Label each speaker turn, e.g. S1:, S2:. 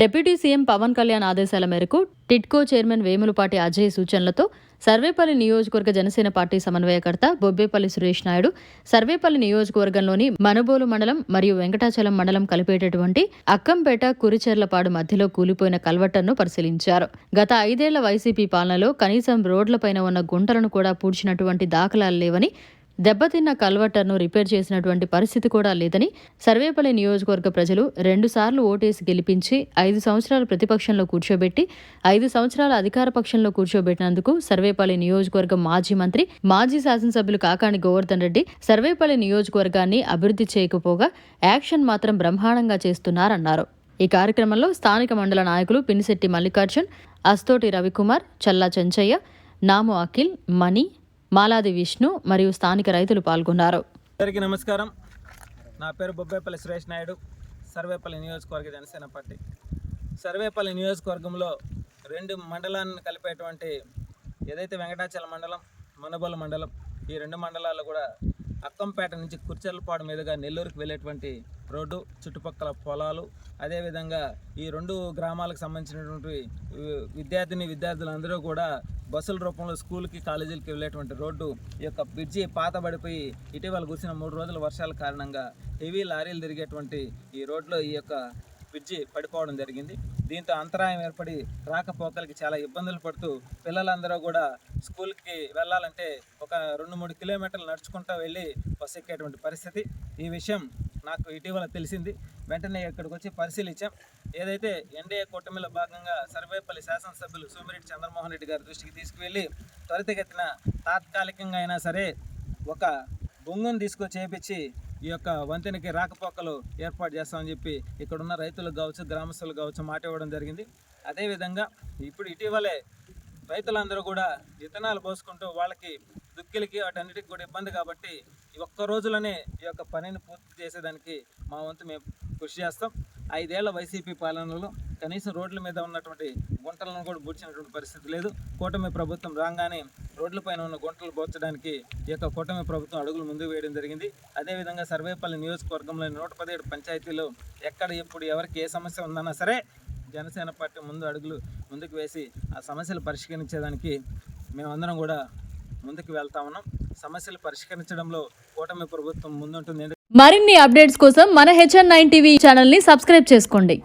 S1: Deputy CM Pawan Kalyan ఆదేశాల మేరకు TIDCO chairman Vemulapati Ajay సూచనలతో సర్వేపల్లి నియోజకవర్గ జనసేన పార్టీ సమన్వయకర్త బొబ్బేపల్లి సురేష్ నాయుడు సర్వేపల్లి నియోజకవర్గంలోని మనుబోలు మండలం మరియు వెంకటాచలం మండలం కలిపేటటువంటి అక్కంపేట కురిచెర్లపాడు మధ్యలో కూలిపోయిన కల్వట్టర్ను పరిశీలించారు. గత ఐదేళ్ళ వైసీపీ పాలనలో కనీసం రోడ్లపైన ఉన్న గుంటలను కూడా పూడ్చినటువంటి దాఖలాలు లేవని దెబ్బతిన్న కల్వర్టర్ను రిపేర్ చేసినటువంటి పరిస్థితి కూడా లేదని సర్వేపల్లి నియోజకవర్గ ప్రజలు రెండుసార్లు ఓటేసి గెలిపించి ఐదు సంవత్సరాలు ప్రతిపక్షంలో కూర్చోబెట్టి ఐదు సంవత్సరాల అధికార పక్షంలో కూర్చోబెట్టినందుకు సర్వేపల్లి నియోజకవర్గం మాజీ మంత్రి మాజీ శాసనసభ్యులు కాకాని గోవర్ధన్ రెడ్డి సర్వేపల్లి నియోజకవర్గాన్ని అభివృద్ధి చేయకపోగా యాక్షన్ మాత్రం బ్రహ్మాండంగా చేస్తున్నారన్నారు. ఈ కార్యక్రమంలో స్థానిక మండల నాయకులు పినిశెట్టి మల్లికార్జున్ అస్తోటి రవికుమార్ చల్లా చెంచయ్య నాము అఖిల్ మణి మాలాది విష్ణు మరియు స్థానిక రైతులు పాల్గొన్నారు.
S2: అందరికీ నమస్కారం. నా పేరు బొబ్బేపల్లి సురేష్ నాయుడు సర్వేపల్లి నియోజకవర్గ జనసేన పార్టీ. సర్వేపల్లి నియోజకవర్గంలో రెండు మండలాన్ని కలిపేటువంటి ఏదైతే వెంకటాచలం మండలం మనబోల మండలం ఈ రెండు మండలాల్లో కూడా అక్కంపేట నుంచి కుర్చెర్లపాడు మీదుగా నెల్లూరుకు వెళ్ళేటువంటి రోడ్డు చుట్టుపక్కల పొలాలు అదేవిధంగా ఈ రెండు గ్రామాలకు సంబంధించినటువంటి విద్యార్థిని విద్యార్థులందరూ కూడా బస్సుల రూపంలో స్కూల్కి కాలేజీలకి వెళ్ళేటువంటి రోడ్డు ఈ యొక్క బ్రిడ్జి పాతబడిపోయి ఇటీవల కురిసిన మూడు రోజుల వర్షాల కారణంగా హెవీ లారీలు తిరిగేటువంటి ఈ రోడ్లో ఈ యొక్క బ్రిడ్జి పడిపోవడం జరిగింది. దీంతో అంతరాయం ఏర్పడి రాకపోకలకి చాలా ఇబ్బందులు పడుతూ పిల్లలందరూ కూడా స్కూల్కి వెళ్ళాలంటే ఒక రెండు మూడు కిలోమీటర్లు నడుచుకుంటూ వెళ్ళి బస్సు ఎక్కేటువంటి పరిస్థితి. ఈ విషయం నాకు ఇటీవల తెలిసింది. వెంటనే ఇక్కడికి వచ్చి పరిశీలించాం. ఏదైతే ఎన్డీఏ కూటమిలో భాగంగా సర్వేపల్లి శాసనసభ్యులు సోమిరెడ్డి చంద్రమోహన్ రెడ్డి గారి దృష్టికి తీసుకువెళ్ళి త్వరితగతిన తాత్కాలికంగా అయినా సరే ఒక బొంగును తీసుకొచ్చి చేపించి ఈ యొక్క వంతెనకి రాకపోకలు ఏర్పాటు చేస్తామని చెప్పి ఇక్కడ ఉన్న కావచ్చు గ్రామస్తులు కావచ్చు మాట ఇవ్వడం జరిగింది. అదేవిధంగా ఇప్పుడు ఇటీవలే రైతులందరూ కూడా విత్తనాలు పోసుకుంటూ వాళ్ళకి దుక్కిలకి వాటన్నిటికి కూడా ఇబ్బంది కాబట్టి ఈ ఒక్క రోజులోనే ఈ యొక్క పనిని పూర్తి చేసేదానికి మా వంతు మేము కృషి చేస్తాం. ఐదేళ్ళ వైసీపీ పాలనలో కనీసం రోడ్ల మీద ఉన్నటువంటి గుంటలను కూడా బూడ్చినటువంటి పరిస్థితి లేదు. కూటమి ప్రభుత్వం రాగానే రోడ్లపైన ఉన్న గుంటలు బోర్చడానికి ఈ యొక్క కూటమి ప్రభుత్వం అడుగులు ముందుకు వేయడం జరిగింది. అదేవిధంగా సర్వేపల్లి నియోజకవర్గంలోని నూట పదిహేడు పంచాయతీలో ఎక్కడ ఎప్పుడు ఎవరికి ఏ సమస్య ఉందన్నా సరే జనసేన పార్టీ ముందు అడుగులు ముందుకు వేసి ఆ సమస్యలు పరిష్కరించేదానికి మేమందరం కూడా ముందుకు వెళ్తా ఉన్నాం. సమస్యలు పరిష్కరించడంలో కూటమి ప్రభుత్వం ముందుంటుంది.
S1: మరిన్ని అప్డేట్స్ కోసం మన హెచ్ఎన్ నైన్ టీవీ ఛానల్ని సబ్స్క్రైబ్ చేసుకోండి.